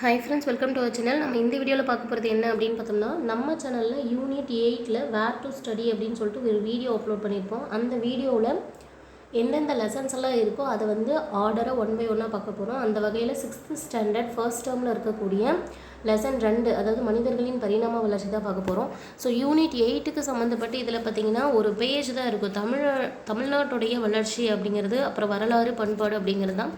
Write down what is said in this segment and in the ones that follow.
Hi friends welcome to our channel நம்ம இந்த வீடியோவில் பார்க்க போகிறது என்ன அப்படின்னு பார்த்தோம்னா நம்ம சேனலில் யூனிட் எயிட்டில் வேர் டு ஸ்டடி அப்படின்னு சொல்லிட்டு ஒரு வீடியோ அப்லோட் பண்ணியிருப்போம். அந்த வீடியோவில் எந்தெந்த லெசன்ஸ் எல்லாம் இருக்கோ அதை வந்து ஆர்டராக ஒன் பை ஒன்னாக பார்க்க போகிறோம் அந்த வகையில் சிக்ஸ்த்து ஸ்டாண்டர்ட் ஃபர்ஸ்ட் டேர்மில் இருக்கக்கூடிய லெசன் ரெண்டு அதாவது மனிதர்களின் பரிணாம வளர்ச்சி தான் பார்க்க போகிறோம் ஸோ யூனிட் எயிட்டுக்கு சம்மந்தப்பட்டு இதில் பார்த்தீங்கன்னா ஒரு பேஜ் தான் இருக்கும். தமிழ் தமிழ்நாட்டுடைய வளர்ச்சி அப்படிங்கிறது அப்புறம் வரலாறு பண்பாடு அப்படிங்கிறது தான்.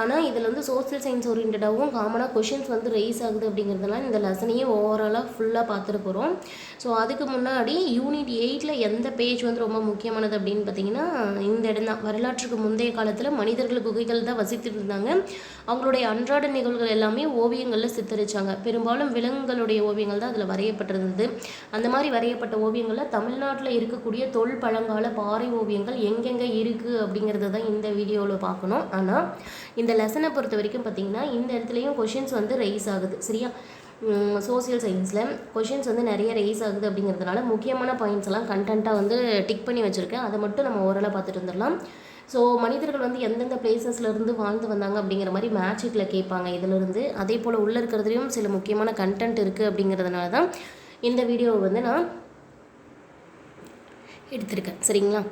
ஆனால் இதில் வந்து சோசியல் சயின்ஸ் ஓரியன்டாகவும் காமனாக கொஷின்ஸ் வந்து ரைஸ் ஆகுது அப்படிங்கிறதுனால இந்த லெசனையும் ஓவராலாக ஃபுல்லாக பார்த்துட்டு போகிறோம் ஸோ அதுக்கு முன்னாடி யூனிட் எயிட்டில் எந்த பேஜ் வந்து ரொம்ப முக்கியமானது அப்படின்னு பார்த்தீங்கன்னா இந்த இடம் தான். வரலாற்றுக்கு முந்தைய காலத்தில் மனிதர்கள் குகைகள் தான் வசித்துட்டு இருந்தாங்க. அவங்களுடைய அன்றாட நிகழ்வுகள் எல்லாமே ஓவியங்களில் சித்தரித்தாங்க பெரும்பாலும் விலங்குகளுடைய ஓவியங்கள் தான் அதில் வரையப்பட்டிருந்தது. அந்த மாதிரி வரையப்பட்ட ஓவியங்களில் தமிழ்நாட்டில் இருக்கக்கூடிய தொல் பழங்கால பாறை ஓவியங்கள் எங்கெங்கே இருக்குது அப்படிங்கிறத தான் இந்த வீடியோவில் பார்க்கணும். ஆனால் இந்த லெசனை பொறுத்த வரைக்கும் பார்த்தீங்கன்னா இந்த இடத்துலையும் கொஷின்ஸ் வந்து ரைஸ் ஆகுது சரியா? சோசியல் சயின்ஸில் கொஷின்ஸ் வந்து நிறைய ரைஸ் ஆகுது அப்படிங்கிறதுனால முக்கியமான பாயிண்ட்ஸ் எல்லாம் கண்டென்ட்டாக வந்து டிக் பண்ணி வச்சுருக்கேன். அதை மட்டும் நம்ம ஓரளவு பார்த்துட்டு வந்துடலாம். ஸோ மனிதர்கள் வந்து எந்தெந்த பிளேசஸ்ல இருந்து வாழ்ந்து வந்தாங்க அப்படிங்கிற மாதிரி மேட்சிக்கில் கேட்பாங்க இதிலிருந்து. அதே போல் உள்ளே இருக்கிறதுலையும் சில முக்கியமான கண்டென்ட் இருக்குது அப்படிங்கிறதுனால தான் இந்த வீடியோவை வந்து நான் எடுத்திருக்கேன். சரிங்களா?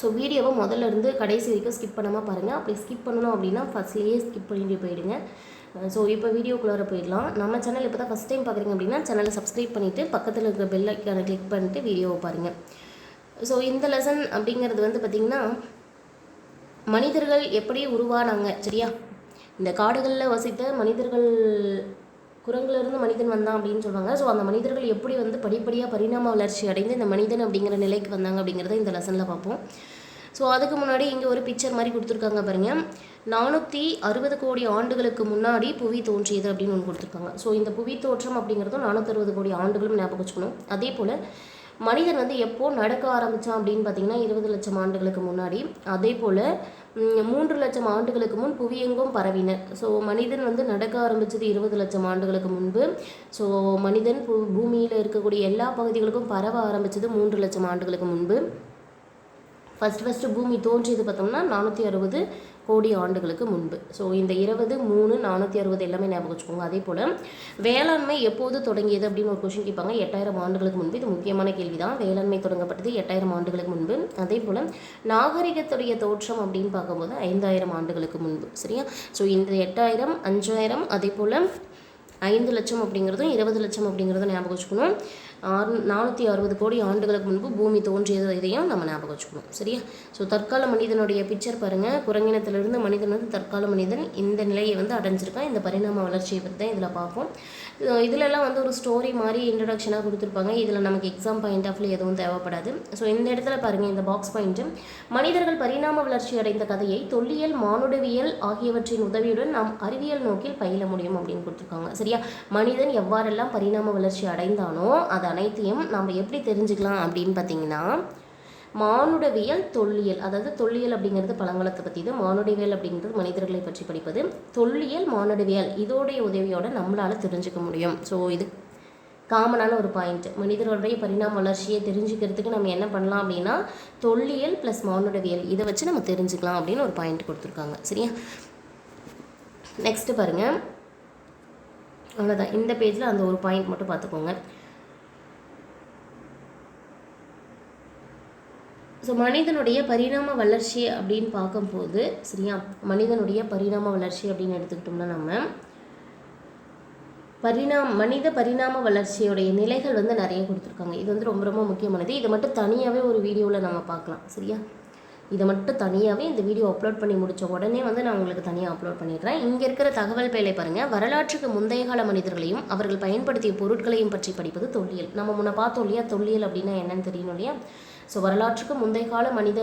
ஸோ வீடியோவை முதல்ல இருந்து கடைசி வரைக்கும் ஸ்கிப் பண்ணாமல் பாருங்கள் அப்படி ஸ்கிப் பண்ணணும் அப்படின்னா ஃபஸ்ட்லேயே ஸ்கிப் பண்ணிட்டு போயிடுங்க. ஸோ இப்போ வீடியோக்குள்ளார போயிடலாம். நம்ம சேனல் இப்போ தான் ஃபஸ்ட் டைம் பார்க்குறீங்க அப்படின்னா சேனலை சப்ஸ்கிரைப் பண்ணிவிட்டு பக்கத்தில் இருக்கிற பெல் ஐக்கானை கிளிக் பண்ணிட்டு வீடியோவை பாருங்கள் ஸோ இந்த லெசன் அப்படிங்கிறது வந்து பார்த்திங்கன்னா மனிதர்கள் எப்படி உருவானாங்க? சரியா? இந்த காடுகளில் வசித்த மனிதர்கள் குரங்குலேருந்து மனிதன் வந்தான் அப்படின்னு சொல்லுவாங்க. ஸோ அந்த மனிதர்கள் எப்படி வந்து படிப்படியாக பரிணாம வளர்ச்சி அடைந்து இந்த மனிதன் அப்படிங்கிற நிலைக்கு வந்தாங்க அப்படிங்கிறத இந்த லெசனில் பார்ப்போம். ஸோ அதுக்கு முன்னாடி இங்கே ஒரு பிக்சர் மாதிரி கொடுத்துருக்காங்க பாருங்க. நானூற்றி அறுபது கோடி ஆண்டுகளுக்கு முன்னாடி புவி தோன்றியது அப்படின்னு ஒன்று கொடுத்துருக்காங்க. ஸோ இந்த புவி தோற்றம் அப்படிங்கிறதும் நானூற்றி அறுபது கோடி ஆண்டுகளும் ஞாபகம் வச்சுக்கணும். அதே போல் மனிதன் வந்து எப்போ நடக்க ஆரம்பித்தான் அப்படின்னு பார்த்தீங்கன்னா இருபது லட்சம் ஆண்டுகளுக்கு முன்னாடி. அதே போல் மூன்று லட்சம் ஆண்டுகளுக்கு முன் புவியெங்கும் பரவின. ஸோ மனிதன் வந்து நடக்க ஆரம்பித்தது இருபது லட்சம் ஆண்டுகளுக்கு முன்பு. ஸோ மனிதன் பூ பூமியில் இருக்கக்கூடிய எல்லா பகுதிகளுக்கும் பரவ ஆரம்பித்தது மூன்று லட்சம் ஆண்டுகளுக்கு முன்பு. ஃபஸ்ட் ஃபஸ்ட்டு பூமி தோன்றியது பார்த்தோம்னா நானூற்றி அறுபது கோடி ஆண்டுகளுக்கு முன்பு. ஸோ இந்த இருபது மூணு நானூற்றி அறுபது எல்லாமே ஞாபகம் வச்சுக்கோங்க. அதே போல் வேளாண்மை எப்போது தொடங்கியது அப்படின்னு ஒரு கொஷின் கேட்பாங்க. எட்டாயிரம் ஆண்டுகளுக்கு முன்பு இது முக்கியமான கேள்வி தான் வேளாண்மை தொடங்கப்பட்டது எட்டாயிரம் ஆண்டுகளுக்கு முன்பு. அதே போல் நாகரிகத்துடைய தோற்றம் அப்படின்னு பார்க்கும்போது ஐந்தாயிரம் ஆண்டுகளுக்கு முன்பு. சரியா? ஸோ இந்த எட்டாயிரம் அஞ்சாயிரம் அதே போல் ஐந்து லட்சம் அப்படிங்கிறதும் இருபது லட்சம் அப்படிங்கிறதும் ஞாபகம் வச்சுக்கணும். ஆறு நானூற்றி அறுபது கோடி ஆண்டுகளுக்கு முன்பு பூமி தோன்றியது இதையும் நம்ம ஞாபகம் வச்சுக்கணும். சரியா? ஸோ தற்கால மனிதனுடைய பிக்சர் பாருங்கள் குரங்கினத்திலிருந்து மனிதன் வந்து தற்கால மனிதன் இந்த நிலையை வந்து அடைஞ்சிருக்கான். இந்த பரிணாம வளர்ச்சியை பற்றி தான் இதில் பார்ப்போம். இதிலெல்லாம் வந்து ஒரு ஸ்டோரி மாதிரி இன்ட்ரடக்ஷனாக கொடுத்துருப்பாங்க. இதில் நமக்கு எக்ஸாம் பாயிண்ட் ஆஃப்ல எதுவும் தேவைப்படாது. ஸோ இந்த இடத்துல பாருங்கள் இந்த பாக்ஸ் பாயிண்ட்டு மனிதர்கள் பரிணாம வளர்ச்சி அடைந்த கதையை தொல்லியல் மானுடவியல் ஆகியவற்றின் உதவியுடன் நாம் அறிவியல் நோக்கில் பயில முடியும் அப்படின்னு கொடுத்துருக்காங்க. சரியா? மனிதன் எவ்வாறெல்லாம் பரிணாம வளர்ச்சி அடைந்தானோ அதை அனைத்தையும் நாம் எப்படி தெரிஞ்சுக்கலாம் அப்படின்னு பார்த்தீங்கன்னா மானுடவியல் தொல்லியல் அதாவது தொல்லியல் அப்படிங்கிறது பழங்காலத்தை பற்றியது மானுடவியல் அப்படிங்கிறது மனிதர்களை பற்றி படிப்பது தொல்லியல் மானுடவியல் இதோடைய உதவியோட நம்மளால் தெரிஞ்சுக்க முடியும். ஸோ இது காமனான ஒரு பாயிண்ட் மனிதர்களுடைய பரிணாம வளர்ச்சியை தெரிஞ்சுக்கிறதுக்கு நம்ம என்ன பண்ணலாம் அப்படின்னா தொல்லியல் ப்ளஸ் மானுடவியல் இதை வச்சு நம்ம தெரிஞ்சுக்கலாம் அப்படின்னு ஒரு பாயிண்ட் கொடுத்துருக்காங்க. சரியா? நெக்ஸ்ட்டு பாருங்கள் அவ்வளோதான் இந்த பேஜில் அந்த ஒரு பாயிண்ட் மட்டும் பார்த்துக்கோங்க. ஸோ மனிதனுடைய பரிணாம வளர்ச்சி அப்படின்னு பார்க்கும்போது சரியா? மனிதனுடைய பரிணாம வளர்ச்சி அப்படின்னு எடுத்துக்கிட்டோம்னா நம்ம பரிணாம மனித பரிணாம வளர்ச்சியோடைய நிலைகள் வந்து நிறைய கொடுத்துருக்காங்க. இது வந்து ரொம்ப ரொம்ப முக்கியமானது. இதை மட்டும் தனியாகவே ஒரு வீடியோவில் நம்ம பார்க்கலாம் சரியா? இதை மட்டும் தனியாகவே இந்த வீடியோ அப்லோட் பண்ணி முடித்த உடனே வந்து நான் உங்களுக்கு தனியாக அப்லோட் பண்ணிடுறேன். இங்கே இருக்கிற தகவல் பேலை பாருங்கள் வரலாற்றுக்கு முந்தைய கால மனிதர்களையும் அவர்கள் பயன்படுத்திய பொருட்களையும் பற்றி படிப்பது தொல்லியல். நம்ம முன்ன பார்த்தோம் இல்லையா? தொல்லியல் அப்படின்னா என்னன்னு தெரியணும் இல்லையா? ஸோ வரலாற்றுக்கு முந்தைய கால மனித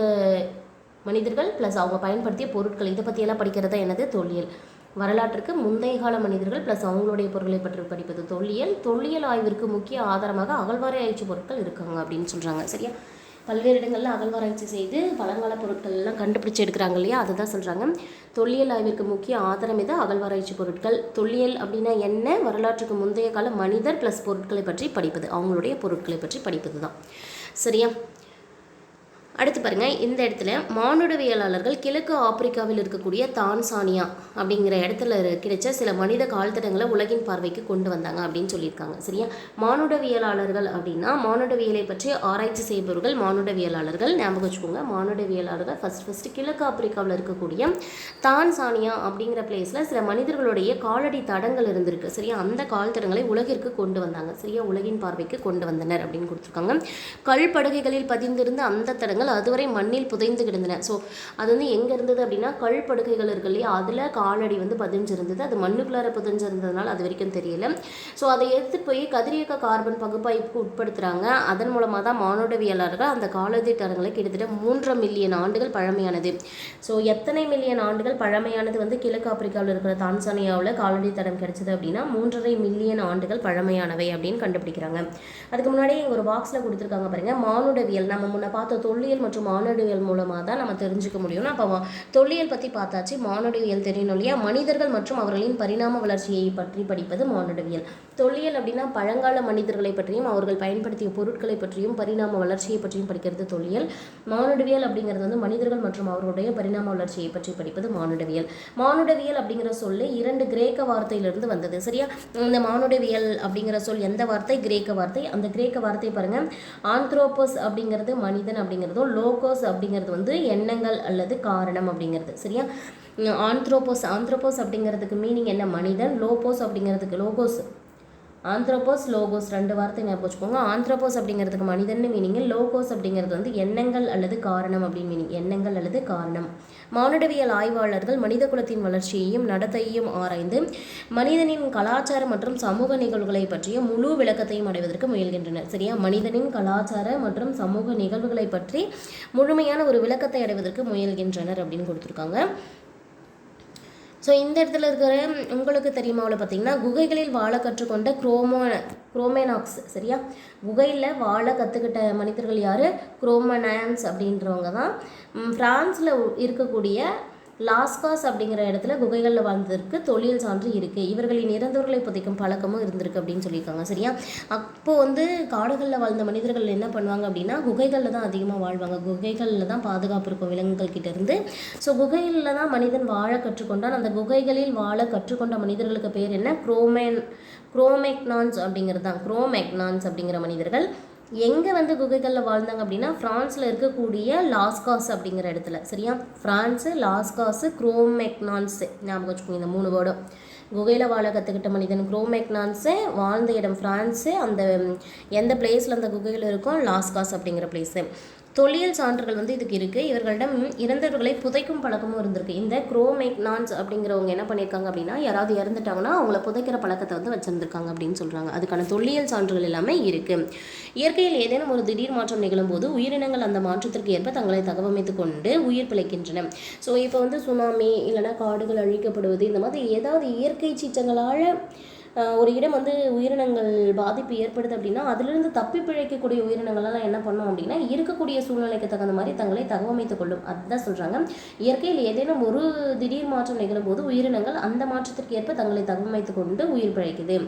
மனிதர்கள் ப்ளஸ் அவங்க பயன்படுத்திய பொருட்கள் இதை பற்றியெல்லாம் படிக்கிறதா என்னது? தொல்லியல். வரலாற்றுக்கு முந்தைய கால மனிதர்கள் ப்ளஸ் அவங்களுடைய பொருட்களை பற்றி படிப்பது தொல்லியல். தொல்லியல் ஆய்விற்கு முக்கிய ஆதாரமாக அகழ்வாராய்ச்சி பொருட்கள் இருக்காங்க அப்படின்னு சொல்கிறாங்க சரியா? பல்வேறு இடங்களில் அகழ்வாராய்ச்சி செய்து பழங்கால பொருட்கள் எல்லாம் எடுக்கிறாங்க இல்லையா? அதை தான் சொல்கிறாங்க தொல்லியல் ஆய்விற்கு முக்கிய ஆதாரம் இது அகழ்வாராய்ச்சி பொருட்கள். தொல்லியல் அப்படின்னா என்ன? வரலாற்றுக்கு முந்தைய கால மனிதர் ப்ளஸ் பொருட்களை பற்றி படிப்பது. அவங்களுடைய பொருட்களை பற்றி படிப்பது தான் சரியா? அடுத்து பாருங்க இந்த இடத்துல மானுடவியலாளர்கள் கிழக்கு ஆப்பிரிக்காவில் இருக்கக்கூடிய தான்சானியா அப்படிங்கிற இடத்துல கிடைச்ச சில மனித கால்தடங்களை உலகின் பார்வைக்கு கொண்டு வந்தாங்க அப்படின்னு சொல்லியிருக்காங்க. சரியா? மானுடவியலாளர்கள் அப்படின்னா மானுடவியலை பற்றி ஆராய்ச்சி செய்பவர்கள் மானுடவியலாளர்கள். ஞாபகம் வச்சுக்கோங்க மானுடவியலாளர்கள் ஃபர்ஸ்ட் ஃபர்ஸ்ட் கிழக்கு ஆப்பிரிக்காவில் இருக்கக்கூடிய தான்சானியா அப்படிங்கிற பிளேஸில் சில மனிதர்களுடைய காலடி தடங்கள் இருந்திருக்கு. சரியா? அந்த கால்தடங்களை உலகிற்கு கொண்டு வந்தாங்க. சரியா? உலகின் பார்வைக்கு கொண்டு வந்தனர் அப்படின்னு கொடுத்துருக்காங்க. கல் படுகைகளில் பதிந்திருந்த அந்த தடங்கள் அதுவரை மண்ணில் புதைந்து கிடந்தன. ஸோ அது வந்து எங்கே இருந்தது அப்படின்னா கல் படுகைகள் இருக்கு இல்லையா? அதில் காலடி வந்து பதிஞ்சிருந்தது. அது மண்ணுக்குள்ளார புதைஞ்சிருந்ததுனால அது வரைக்கும் தெரியல. ஸோ அதை எடுத்து போய் கதிரியக்க கார்பன் பகுப்பாய்வுக்கு உட்படுத்துகிறாங்க அதன் மூலமாக தான் மானுடவியலாளர்கள் அந்த காலடி தரங்களை கிட்டத்தட்ட மூன்றரை மில்லியன் ஆண்டுகள் பழமையானது. ஸோ எத்தனை மில்லியன் ஆண்டுகள் பழமையானது வந்து கிழக்கு ஆப்பிரிக்காவில் இருக்கிற தான்சானியாவில் காலடி தடம் கிடைச்சது அப்படின்னா மூன்றரை மில்லியன் ஆண்டுகள் பழமையானவை அப்படின்னு கண்டுபிடிக்கிறாங்க. அதுக்கு முன்னாடி இங்கே ஒரு பாக்ஸில் கொடுத்துருக்காங்க பாருங்க மானுடவியல். நம்ம முன்ன பார்த்த தொல்லியல் மற்றும் மானுடவியல் மூலமாக தான் நம்ம தெரிஞ்சுக்க முடியும். அப்போ தொல்லியல் பற்றி பார்த்தாச்சு. மானுடவியல் தெரியணும் இல்லையா? மனிதர்கள் மற்றும் அவர்களின் பரிணாம வளர்ச்சியை பற்றி படிப்பது மானுடவியல். தொல்லியல் அப்படின்னா பழங்கால மனிதர்களை பற்றியும் அவர்கள் பயன்படுத்திய பொருட்களை பற்றியும் பரிணாம வளர்ச்சியை பற்றியும் படிக்கிறது தொல்லியல். மானுடவியல் அப்படிங்கிறது வந்து மனிதர்கள் மற்றும் அவர்களுடைய பரிணாம வளர்ச்சியை பற்றி படிப்பது மானுடவியல். மானுடவியல் அப்படிங்கிற சொல்லு இரண்டு கிரேக்க வார்த்தையிலிருந்து வந்தது. சரியா? இந்த மானுடவியல் அப்படிங்கிற சொல் எந்த வார்த்தை? கிரேக்க வார்த்தை. அந்த கிரேக்க வார்த்தை பாருங்க. ஆந்த்ரோபஸ் அப்படிங்கிறது மனிதன் அப்படிங்கிறதும் லோகோஸ் அப்படிங்கிறது வந்து எண்ணங்கள் அல்லது காரணம் அப்படிங்கிறது சரியா? ஆந்த்ரோபோஸ் ஆந்த்ரோபோஸ் அப்படிங்கிறதுக்கு மீனிங் என்ன? மனிதன் லோபோஸ் அப்படிங்கிறதுக்கு லோகோஸ் ஆந்த்ரோபோஸ் லோகோஸ் ரெண்டு வார்த்தை ஞாபகம் வச்சுக்கோங்க. ஆந்த்ரோபோஸ் அப்படிங்கிறதுக்கு மனிதன் மீனிங் லோகோஸ் அப்படிங்கிறது வந்து எண்ணங்கள் அல்லது காரணம் அப்படின்னு மீனிங் எண்ணங்கள் அல்லது காரணம். மானுடவியல் ஆய்வாளர்கள் மனித குலத்தின் வளர்ச்சியையும் நடத்தையையும் ஆராய்ந்து மனிதனின் கலாச்சார மற்றும் சமூக நிகழ்வுகளை பற்றிய முழு விளக்கத்தையும் அடைவதற்கு முயல்கின்றனர். சரியா? மனிதனின் கலாச்சார மற்றும் சமூக நிகழ்வுகளை பற்றி முழுமையான ஒரு விளக்கத்தை அடைவதற்கு முயல்கின்றனர் அப்படின்னு கொடுத்துருக்காங்க. ஸோ இந்த இடத்துல இருக்கிற உங்களுக்கு தெரியுமாவில் பார்த்தீங்கன்னா குகைகளில் வாழ கற்றுக்கொண்ட குரோமோ குரோமேனாக்ஸ் சரியா? குகையில் வாழ கற்றுக்கிட்ட மனிதர்கள் யார்? குரோமனான்ஸ் அப்படின்றவங்க தான் ஃப்ரான்ஸில் இருக்கக்கூடிய லாஸ்காஸ் அப்படிங்கிற இடத்துல குகைகளில் வாழ்ந்ததற்கு தொழில் சான்று இருக்குது இவர்களின் இறந்தவர்களை புதைக்கும் பழக்கமும் இருந்திருக்கு அப்படின்னு சொல்லியிருக்காங்க சரியா அப்போ வந்து காடுகளில் வாழ்ந்த மனிதர்கள் என்ன பண்ணுவாங்க அப்படின்னா குகைகளில் தான் அதிகமாக வாழ்வாங்க குகைகளில் தான் பாதுகாப்பு இருக்கும் விலங்குகள் கிட்டேருந்து ஸோ குகைகளில் தான் மனிதன் வாழ கற்றுக்கொண்டான் அந்த குகைகளில் வாழ கற்றுக்கொண்ட மனிதர்களுக்கு பேர் என்ன குரோமேன் குரோமெக்னான்ஸ் அப்படிங்கிறது தான் குரோமெக்னான்ஸ் அப்படிங்கிற மனிதர்கள் எங்கே வந்து குகைகளில் வாழ்ந்தாங்க அப்படின்னா ஃப்ரான்ஸில் இருக்கக்கூடிய லாஸ்காஸ் அப்படிங்கிற இடத்துல. சரியா? ஃப்ரான்ஸு லாஸ்காஸு குரோமெக்னான்ஸு ஞாபகம் வச்சுக்கோங்க இந்த மூணு வேர்டும். குகையில் வாழ கற்றுக்கிட்ட மனிதன் குரோமெக்னான்ஸு வாழ்ந்த இடம் ஃப்ரான்ஸு அந்த எந்த பிளேஸில் அந்த குகையில் இருக்கும் லாஸ்காஸ் அப்படிங்கிற பிளேஸு தொல்லியல் சான்றுகள் வந்து இதுக்கு இருக்குது இவர்களிடம் இறந்தவர்களை புதைக்கும் பழக்கமும் இருந்திருக்கு. இந்த குரோமெக்னான்ஸ் அப்படிங்கிறவங்க என்ன பண்ணியிருக்காங்க அப்படின்னா யாராவது இறந்துட்டாங்கன்னா அவங்கள புதைக்கிற பழக்கத்தை வந்து வச்சுருந்துருக்காங்க அப்படின்னு சொல்கிறாங்க அதுக்கான தொல்லியல் சான்றுகள் எல்லாமே இருக்குது இயற்கையில் ஏதேனும் ஒரு திடீர் மாற்றம் நிகழும்போது உயிரினங்கள் அந்த மாற்றத்திற்கு ஏற்ப தங்களை தகவமைத்து கொண்டு உயிர் பிழைக்கின்றன. ஸோ இப்போ வந்து சுனாமி இல்லைன்னா காடுகள் அழிக்கப்படுவது இந்த மாதிரி ஏதாவது இயற்கை சீற்றங்களால் ஒரு இடம் வந்து உயிரினங்கள் பாதிப்பு ஏற்படுது அப்படின்னா அதிலிருந்து தப்பி பிழைக்கக்கூடிய உயிரினங்கள்லாம் என்ன பண்ணும் அப்படின்னா இருக்கக்கூடிய சூழ்நிலைக்கு தகுந்த மாதிரி தங்களை தகவமைத்துக் கொள்ளும். அதுதான் சொல்கிறாங்க இயற்கையில் ஏதேனும் ஒரு திடீர் மாற்றம் நிகழும்போது உயிரினங்கள் அந்த மாற்றத்திற்கு ஏற்ப தங்களை தகவமைத்துக் கொண்டு உயிர் பிழைக்குது.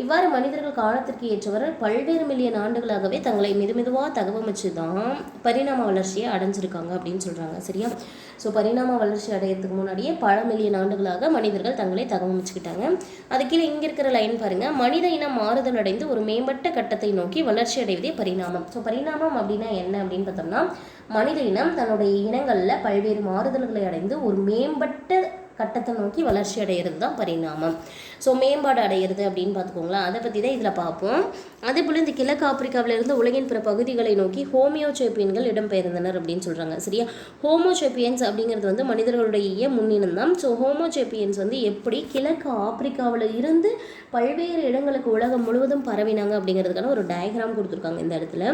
இவ்வாறு மனிதர்கள் காலத்திற்கு ஏற்றவர் பல்வேறு மில்லியன் ஆண்டுகளாகவே தங்களை மெதுமெதுவாக தகவமைச்சு தான் பரிணாம வளர்ச்சியை அடைஞ்சிருக்காங்க அப்படின்னு சொல்கிறாங்க சரியா? ஸோ பரிணாம வளர்ச்சி அடையிறதுக்கு முன்னாடியே பல மில்லியன் ஆண்டுகளாக மனிதர்கள் தங்களை தகவமைச்சுக்கிட்டாங்க அது கீழே இங்கே இருக்கிற லைன் பாருங்கள் மனித இனம் மாறுதல் அடைந்து ஒரு மேம்பட்ட கட்டத்தை நோக்கி வளர்ச்சி அடைவதே பரிணாமம். ஸோ பரிணாமம் அப்படின்னா என்ன அப்படின்னு பார்த்தோம்னா மனித இனம் தன்னுடைய இனங்களில் பல்வேறு மாறுதல்களை அடைந்து ஒரு மேம்பட்ட கட்டத்தை நோக்கி வளர்ச்சி அடைகிறது தான் பரிணாமம். ஸோ மேம்பாடு அடையிறது அப்படின்னு பார்த்துக்கோங்களேன். அதை பற்றி தான் இதில் பார்ப்போம். அதே போல் இந்த கிழக்கு ஆப்பிரிக்காவிலிருந்து உலகின் பிற பகுதிகளை நோக்கி ஹோமியோசேப்பியன்கள் இடம்பெயர்ந்தனர் அப்படின்னு சொல்கிறாங்க சரியா? ஹோமோசேப்பியன்ஸ் அப்படிங்கிறது வந்து மனிதர்களுடைய முன்னினம் தான். ஸோ ஹோமோசேப்பியன்ஸ் வந்து எப்படி கிழக்கு ஆப்பிரிக்காவில் இருந்து பல்வேறு இடங்களுக்கு உலகம் முழுவதும் பரவினாங்க அப்படிங்கிறதுக்கான ஒரு டயக்ராம் கொடுத்துருக்காங்க இந்த இடத்துல.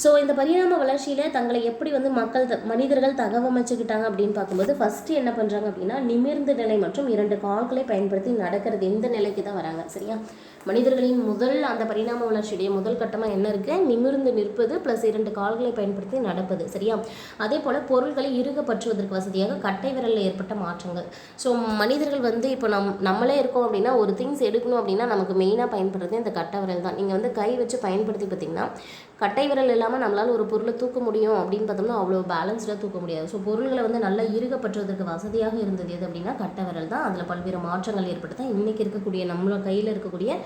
ஸோ இந்த பரிணாம வளர்ச்சியில் தங்களை எப்படி வந்து மக்கள் த- மனிதர்கள் தகவமைச்சுக்கிட்டாங்க அப்படின்னு பார்க்கும்போது ஃபஸ்ட்டு என்ன பண்ணுறாங்க அப்படின்னா நிமிர்ந்த நிலை மற்றும் இரண்டு கால்களை பயன்படுத்தி நடக்கிறது இந்த நிலைக்கு தான் வராங்க சரியா? மனிதர்களின் முதல் அந்த பரிணாம வளர்ச்சியுடைய முதல் கட்டமாக என்ன இருக்குது நிமிர்ந்து நிற்பது ப்ளஸ் இரண்டு கால்களை பயன்படுத்தி நடப்பது. சரியா? அதே போல் பொருட்களை இறுக பற்றுவதற்கு வசதியாக கட்டை விரலில் ஏற்பட்ட மாற்றங்கள். ஸோ மனிதர்கள் வந்து இப்போ நம் நம்மளே இருக்கோம் அப்படின்னா ஒரு திங்ஸ் எடுக்கணும் அப்படின்னா நமக்கு மெயினாக பயன்படுறது இந்த கட்டை விரல் தான். நீங்கள் வந்து கை வச்சு பயன்படுத்தி பார்த்தீங்கன்னா கட்டை விரல் இல்லாமல் நம்மளால் ஒரு பொருளை தூக்க முடியும் அப்படின்னு பார்த்தோம்னா அவ்வளோ பேலன்ஸ்டாக தூக்க முடியாது. ஸோ பொருள்களை வந்து நல்லா இறுகப்பற்றுவதற்கு வசதியாக இருந்தது எது அப்படின்னா கட்டை விரல் தான். அதில் பல்வேறு மாற்றங்கள் ஏற்பட்டு தான் இன்றைக்கி இருக்கக்கூடிய நம்மளோட கையில் இருக்கக்கூடிய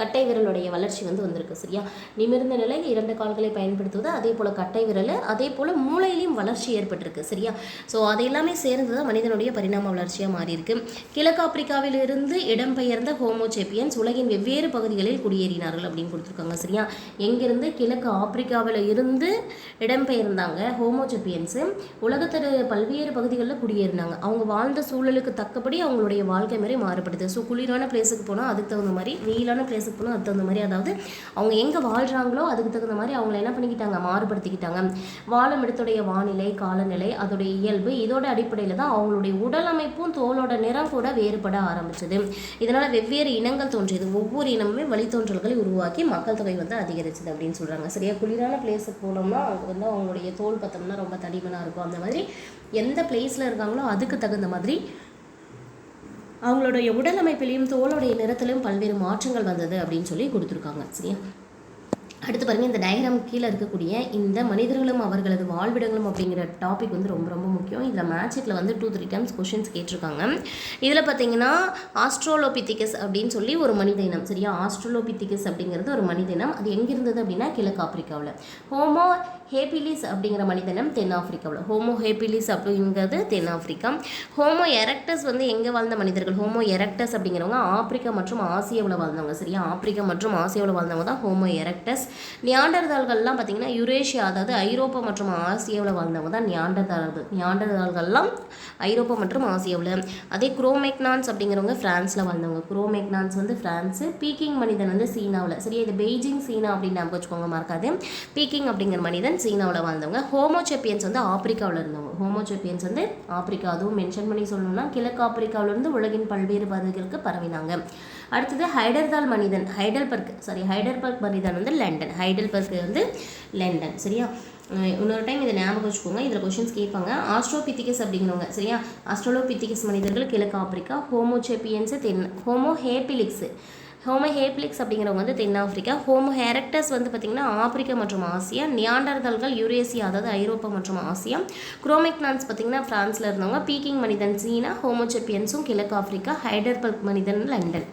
கட்டை விரலுடைய வளர்ச்சி வந்து வந்திருக்கு சரியா? நிமிர்ந்த நிலையில் இரண்டு கால்களை பயன்படுத்துவது அதே போல் கட்டை விரல் அதே போல் மூளையிலையும் வளர்ச்சி ஏற்பட்டிருக்கு சரியா? ஸோ அது எல்லாமே சேர்ந்து தான் மனிதனுடைய பரிணாம வளர்ச்சியாக மாறியிருக்கு. கிழக்கு ஆப்பிரிக்காவிலிருந்து இடம்பெயர்ந்த ஹோமோசேப்பியன்ஸ் உலகின் வெவ்வேறு பகுதிகளில் குடியேறினார்கள் அப்படின்னு கொடுத்துருக்காங்க சரியா? எங்கிருந்து? கிழக்கு ஆப்பிரிக்காவில் இருந்து இடம்பெயர்ந்தாங்க ஹோமோசேப்பியன்ஸு உலகத்தில் பல்வேறு பகுதிகளில் குடியேறினாங்க. அவங்க வாழ்ந்த சூழலுக்கு தக்கபடி அவங்களுடைய வாழ்க்கை முறை மாறுபடுது. ஸோ குளிரான பிளேஸுக்கு போனால் அதுக்கு தகுந்த மாதிரி வெயிலான பிளேஸ் போனால் அதுக்கு தகுந்த மாதிரி அதாவது அவங்க எங்கே வாழ்கிறாங்களோ அதுக்கு தகுந்த மாதிரி அவங்கள என்ன பண்ணிக்கிட்டாங்க மாறுபடுத்திக்கிட்டாங்க. வாழும் இடத்துடைய வானிலை காலநிலை அதோடைய இயல்பு இதோட அடிப்படையில் தான் அவங்களுடைய உடல் அமைப்பும் தோலோட நிறம் கூட வேறுபட ஆரம்பிச்சது. இதனால் வெவ்வேறு இனங்கள் தோன்றியது. ஒவ்வொரு இனமுமே வழித்தோன்றல்களை உருவாக்கி மக்கள் தொகை வந்து அதிகரிச்சது அப்படின்னு சொல்கிறாங்க சரியா? குளிரான பிளேஸுக்கு போனோம்னா அவங்க வந்து அவங்களுடைய தோல் பார்த்தோம்னா ரொம்ப தடிமனாக இருக்கும். அந்த மாதிரி எந்த பிளேஸில் இருக்காங்களோ அதுக்கு தகுந்த மாதிரி அவங்களுடைய உடல் அமைப்பிலையும் தோலுடைய நிறத்திலும் பல்வேறு மாற்றங்கள் வந்தது அப்படின்னு சொல்லி கொடுத்துருக்காங்க சரியா? அடுத்து பாருங்கள் இந்த டயக்ராம் கீழே இருக்கக்கூடிய இந்த மனிதர்களும் அவர்களது வாழ்விடங்களும் அப்படிங்கிற டாபிக் வந்து ரொம்ப ரொம்ப முக்கியம். இதில் மேட்சிக்கில் வந்து டூ த்ரீ டைம்ஸ் கொஷின்ஸ் கேட்டிருக்காங்க. இதில் பார்த்தீங்கன்னா ஆஸ்ட்ரோலோபித்திகஸ் அப்படின்னு சொல்லி ஒரு மனித இனம் சரியா? ஆஸ்ட்ரோலோபித்திகஸ் அப்படிங்கிறது ஒரு மனித இனம். அது எங்கே இருந்தது அப்படின்னா கிழக்கு ஆப்பிரிக்காவில். ஹோமோ ஹேபிலிஸ் அப்படிங்கிற மனிதனம் தென்னாப்பிரிக்காவில் ஹோமோ ஹேபிலிஸ் அப்படிங்கிறது தென்னாப்பிரிக்கா ஹோமோ எரக்டஸ் வந்து எங்கே வாழ்ந்த மனிதர்கள்? ஹோமோ எரக்டஸ் அப்படிங்கிறவங்க ஆப்பிரிக்கா மற்றும் ஆசியாவில் வாழ்ந்தவங்க சரியா? ஆப்பிரிக்கா மற்றும் ஆசியாவில் வாழ்ந்தவங்க தான் ஹோமோ எரக்டஸ் நியாண்டர்தால்கள்லாம் பார்த்தீங்கன்னா யுரேஷியா அதாவது ஐரோப்பா மற்றும் ஆசியாவில் வாழ்ந்தவங்க தான் நியாண்டர்தால்கள் நியாண்டர்தால்கள்லாம் ஐரோப்பா மற்றும் ஆசியாவில். அதே குரோமெக்னான்ஸ் அப்படிங்கிறவங்க ஃப்ரான்ஸில் வாழ்ந்தவங்க. குரோமெக்னான்ஸ் வந்து ஃப்ரான்ஸு பீக்கிங் மனிதன் வந்து சீனாவில். சரியா? இது பெய்ஜிங் சீனா அப்படின்னு ஞாபகம் வச்சுக்கோங்க மறக்காது. பீக்கிங் அப்படிங்கிற மனிதன் சீனாவில் வாழ்ந்தவங்க. ஹோமோசெப்பியன்ஸ் வந்து ஆப்பிரிக்காவில் இருந்தவங்க. ஹோமோசெப்பியன்ஸ் வந்து ஆப்பிரிக்கா. அதுவும் மென்ஷன் பண்ணி சொல்லணும்னா கிழக்கு ஆப்பிரிக்காவிலிருந்து உலகின் பல்வேறு பகுதிகளுக்கு பரவினாங்க. அடுத்தது ஹைடர்தால் மனிதன் ஹைடல்பர்க் சாரி ஹைடர்பர்க் மனிதன் வந்து லண்டன். ஹைடல்பர்க் வந்து லண்டன் சரியா? இன்னொரு டைம் இதை ஞாபகம் வச்சுக்கோங்க. இதில் கொஷின்ஸ் கேட்பாங்க. ஆஸ்ட்ரோபித்திகஸ் அப்படிங்கிறவங்க சரியா? ஆஸ்ட்ரோலோபித்திகஸ் மனிதர்கள் கிழக்கு ஆப்பிரிக்கா ஹோமோசெப்பியன்ஸு தென் ஹோமோ ஹேப்பிலிக்ஸு ஹோமோ ஹேப்ளிக்ஸ் அப்படிங்கிறவங்க வந்து தென்னாப்பிரிக்கா. ஹோமோ ஹெரக்டஸ் வந்து பார்த்திங்கன்னா ஆப்பிரிக்கா மற்றும் ஆசியா நியாண்டர்தல்கள் யூரேசியா அதாவது ஐரோப்பா மற்றும் ஆசியா. குரோமெக்னான்ஸ் பார்த்திங்கன்னா ஃப்ரான்ஸில் இருந்தவங்க பீக்கிங் மனிதன் சீனா ஹோமோசெப்பியன்ஸும் கிழக்கு ஆப்பிரிக்கா ஹைடர்பர்க் மனிதன் லண்டன்.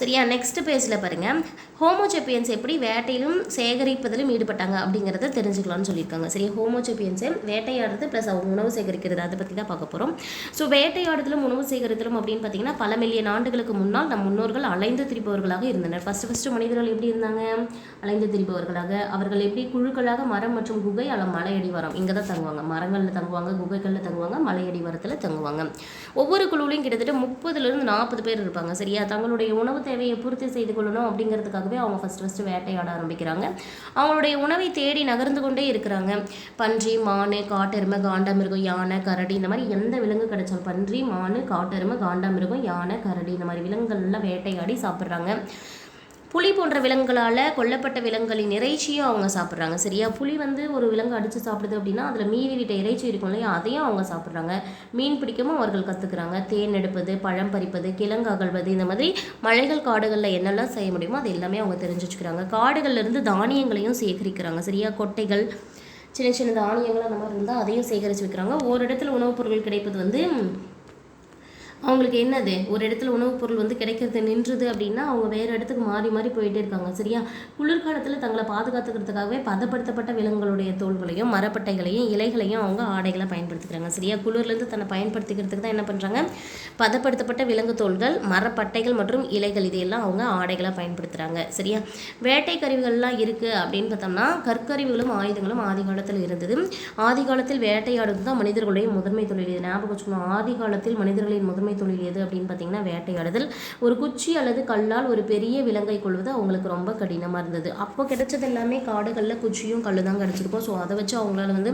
சரியா நெக்ஸ்ட் பேஜில் பாருங்கள் ஹோமோசெப்பியன்ஸ் எப்படி வேட்டையிலும் சேகரிப்பதிலும் ஈடுபட்டாங்க அப்படிங்கிறத தெரிஞ்சுக்கலாம்னு சொல்லியிருக்காங்க. சரியா ஹோமோசெப்பியன்ஸை வேட்டையாடுறது ப்ளஸ் அவங்க உணவு சேகரிக்கிறது அதை பற்றி தான் பார்க்க போகிறோம் ஸோ வேட்டையாடுதலும் உணவு சேகரித்தலும் அப்படின்னு பார்த்தீங்கன்னா பல மில்லியன் ஆண்டுகளுக்கு முன்னால் நம் முன்னோர்கள் அலைந்து திரிபவர்களாக இருந்தனர். ஃபஸ்ட்டு ஃபஸ்ட்டு மனிதர்கள் எப்படி இருந்தாங்க? அலைந்து திரிபவர்களாக. அவர்கள் எப்படி குழுக்களாக மரம் மற்றும் குகை அல்ல மலையடிவாரம் இங்கே தான் தங்குவாங்க. மரங்களில் தங்குவாங்க குகைகளில் தங்குவாங்க மலையடிவாரத்தில் தங்குவாங்க. ஒவ்வொரு குழுவிலையும் கிட்டத்தட்ட முப்பதுலேருந்து நாற்பது பேர் இருப்பாங்க. சரியா? தங்களுடைய உணவு தேவையை பூர்த்தி செய்து கொள்ளணும் போகவே அவங்க ஃபஸ்ட்டு ஃபஸ்ட்டு வேட்டையாட ஆரம்பிக்கிறாங்க. அவங்களுடைய உணவை தேடி நகர்ந்து கொண்டே இருக்கிறாங்க. பன்றி மானு காட்டெருமை காண்டாமிருகம் யானை கரடி இந்த மாதிரி எந்த விலங்கு கிடைச்சாலும் பன்றி மானு காட்டெருமை காண்டாமிருகம் யானை கரடி இந்த மாதிரி விலங்குகள்லாம் வேட்டையாடி சாப்பிட்றாங்க. புலி போன்ற விலங்குகளால் கொல்லப்பட்ட விலங்குகளின் இறைச்சியும் அவங்க சாப்பிட்றாங்க. சரியா? புலி வந்து ஒரு விலங்கு அடித்து சாப்பிடுது அப்படின்னா அதில் மீதி விட்ட இறைச்சி இருக்கும் இல்லையா? அதையும் அவங்க சாப்பிட்றாங்க. மீன் பிடிக்கவும் அவர்கள் கற்றுக்குறாங்க தேன் எடுப்பது பழம் பறிப்பது கிழங்கு அகழ்வது இந்த மாதிரி மலைகள் காடுகளில் என்னெல்லாம் செய்ய முடியுமோ அது எல்லாமே அவங்க தெரிஞ்சு வச்சுக்கிறாங்க. காடுகள்லேருந்து தானியங்களையும் சேகரிக்கிறாங்க. சரியா? கொட்டைகள் சின்ன சின்ன தானியங்கள் அந்த மாதிரி இருந்தால் அதையும் சேகரித்து வைக்கிறாங்க. ஒரு இடத்துல உணவுப் பொருட்கள் கிடைப்பது வந்து அவங்களுக்கு என்னது? ஒரு இடத்துல உணவுப் பொருள் வந்து கிடைக்கிறது நின்றுது அப்படின்னா அவங்க வேறு இடத்துக்கு மாறி மாறி போயிட்டே இருக்காங்க சரியா? குளிர்காலத்தில் தங்களை பாதுகாத்துக்கிறதுக்காகவே பதப்படுத்தப்பட்ட விலங்குகளுடைய தோள்களையும் மரப்பட்டைகளையும் இலைகளையும் அவங்க ஆடைகளை பயன்படுத்திக்கிறாங்க சரியா? குளிர்லேருந்து தன்னை பயன்படுத்திக்கிறதுக்கு தான் என்ன பண்ணுறாங்க பதப்படுத்தப்பட்ட விலங்கு தோள்கள் மரப்பட்டைகள் மற்றும் இலைகள் இதையெல்லாம் அவங்க ஆடைகளை பயன்படுத்துகிறாங்க சரியா? வேட்டை கருவிகள்லாம் இருக்குது அப்படின்னு பார்த்தோம்னா கற்கருவிகளும் ஆயுதங்களும் ஆதி காலத்தில் இருந்தது. ஆதி காலத்தில் வேட்டையாடுவது தான் மனிதர்களுடைய முதன்மை தொழில். இது ஞாபகம் வச்சுக்கணும். ஆதி காலத்தில் மனிதர்களின் முதன்மை தொழில் எது அப்படின்னு பார்த்தீங்கன்னா வேட்டையாடுதல். ஒரு குச்சி அல்லது கல்லால் ஒரு பெரிய விலங்கை கொள்வது அவங்களுக்கு ரொம்ப கடினமாக இருந்தது. அப்போ கிடைச்சது எல்லாமே காடுகளில் குச்சியும் கல்லு தான் கிடச்சிருக்கும் ஸோ அதை வச்சு அவங்களால வந்து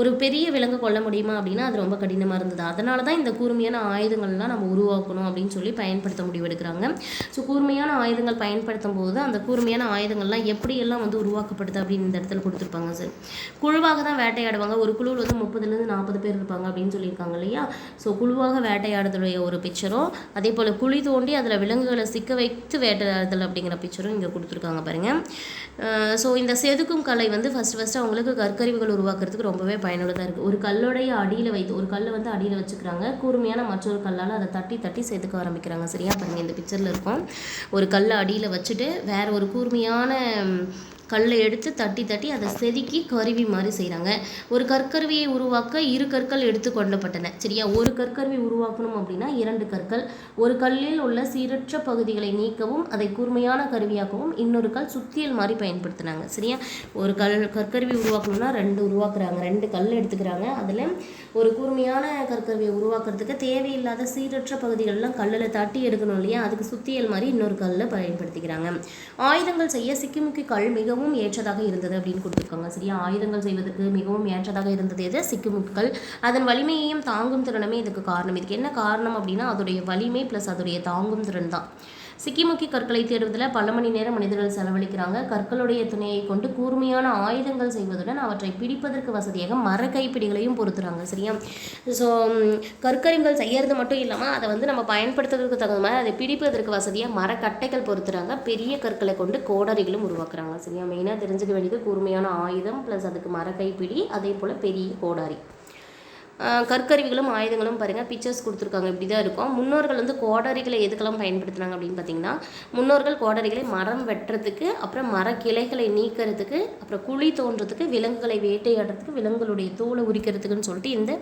ஒரு பெரிய விலங்கு கொல்ல முடியுமா அப்படின்னா அது ரொம்ப கடினமாக இருந்தது. அதனால தான் இந்த கூர்மையான ஆயுதங்கள்லாம் நம்ம உருவாக்கணும் அப்படின்னு சொல்லி பயன்படுத்த முடிவெடுக்கிறாங்க ஸோ கூர்மையான ஆயுதங்கள் பயன்படுத்தும் போது அந்த கூர்மையான ஆயுதங்கள்லாம் எப்படியெல்லாம் வந்து உருவாக்கப்படுது அப்படின்னு இந்த இடத்துல கொடுத்துருப்பாங்க சார் குழுவாக தான் வேட்டையாடுவாங்க. ஒரு குழுவில் வந்து முப்பதுலேருந்து நாற்பது பேர் இருப்பாங்க அப்படின்னு சொல்லியிருக்காங்க இல்லையா? ஸோ குழுவாக வேட்டையாடுதல் வேட்டையாடக்கூடிய ஒரு பிக்சரும் அதே போல் குழி தோண்டி அதில் விலங்குகளை சிக்க வைத்து வேட்டையாடுதல் அப்படிங்கிற பிக்சரும் இங்கே கொடுத்துருக்காங்க பாருங்கள் ஸோ இந்த செதுக்கும் கலை வந்து ஃபஸ்ட் ஃபஸ்ட்டு அவங்களுக்கு கற்கருவிகள் உருவாக்குறதுக்கு ரொம்பவே பயனுள்ளதாக இருக்குது ஒரு கல்லுடைய அடியில் வைத்து ஒரு கல்லை வந்து அடியில் வச்சுக்கிறாங்க. கூர்மையான மற்றொரு கல்லால் அதை தட்டி தட்டி செதுக்க ஆரம்பிக்கிறாங்க. சரியா பாருங்கள் இந்த பிக்சரில் இருக்கும். ஒரு கல்லை அடியில் வச்சுட்டு வேற ஒரு கூர்மையான கல்லை எடுத்து தட்டி தட்டி அதை செதுக்கி கருவி மாதிரி செய்கிறாங்க ஒரு கற்கருவியை உருவாக்க இரு கற்கள் எடுத்து கொள்ளப்பட்டன. சரியா? ஒரு கற்கருவி உருவாக்கணும் அப்படின்னா இரண்டு கற்கள். ஒரு கல்லில் உள்ள சீரற்ற பகுதிகளை நீக்கவும் அதை கூர்மையான கருவியாக்கவும் இன்னொரு கல் சுத்தியல் மாதிரி பயன்படுத்தினாங்க. சரியா? ஒரு கல் கற்கருவி உருவாக்கணும்னா ரெண்டு உருவாக்குறாங்க. ரெண்டு கல் எடுத்துக்கிறாங்க. அதில் ஒரு கூர்மையான கற்கருவியை உருவாக்குறதுக்கு தேவையில்லாத சீரற்ற பகுதிகளெலாம் கல்லில் தட்டி எடுக்கணும் இல்லையா? அதுக்கு சுத்தியல் மாதிரி இன்னொரு கல்லை பயன்படுத்திக்கிறாங்க. ஆயுதங்கள் செய்ய சிக்கிமுக்கி கல் மிகவும் ஏற்றதாக இருந்தது அப்படின்னு கொடுத்துருக்காங்க. சரியா? ஆயுதங்கள் செய்வதற்கு மிகவும் ஏற்றதாக இருந்தது எது? சிக்குமுக்கல் அதன் வலிமையையும் தாங்கும் திறனுமே இதுக்கு காரணம். இதுக்கு என்ன காரணம் அப்படின்னா அதோடைய வலிமை ப்ளஸ் அதோடைய தாங்கும் திறன் தான். சிக்கிமுக்கி கற்களை தேடுவதில் பல மணி நேரம் மனிதர்கள் செலவழிக்கிறாங்க. கற்களுடைய துணையை கொண்டு கூர்மையான ஆயுதங்கள் செய்வதுடன் அவற்றை பிடிப்பதற்கு வசதியாக மர கைப்பிடிகளையும் பொருத்துறாங்க. சரியா? ஸோ கற்கரிங்கள் செய்யறது மட்டும் இல்லாமல் அதை வந்து நம்ம பயன்படுத்துறதுக்கு தகுந்த மாதிரி அதை பிடிப்பதற்கு வசதியாக மரக்கட்டைகள் பொருத்துறாங்க. பெரிய கற்களை கொண்டு கோடரிகளும் உருவாக்குறாங்க. சரியா? மெயினாக தெரிஞ்சுக்க வேண்டியது கூர்மையான ஆயுதம் ப்ளஸ் அதுக்கு மர கைப்பிடி அதே போல் பெரிய கோடாரி. கற்கருவிகளும் ஆயுதங்களும் பாருங்கள் பிக்சர்ஸ் கொடுத்துருக்காங்க. இப்படி தான் இருக்கும். முன்னோர்கள் வந்து கோடாரிகளை எதுக்கெல்லாம் பயன்படுத்துனாங்க அப்படின்னு பார்த்தீங்கன்னா முன்னோர்கள் கோடரிகளை மரம் வெட்டுறதுக்கு அப்புறம் மர கிளைகளை நீக்கிறதுக்கு அப்புறம் குழி தோன்றதுக்கு விலங்குகளை வேட்டையாடுறதுக்கு விலங்குகளுடைய தோலை உரிக்கிறதுக்குன்னு சொல்லிட்டு இந்த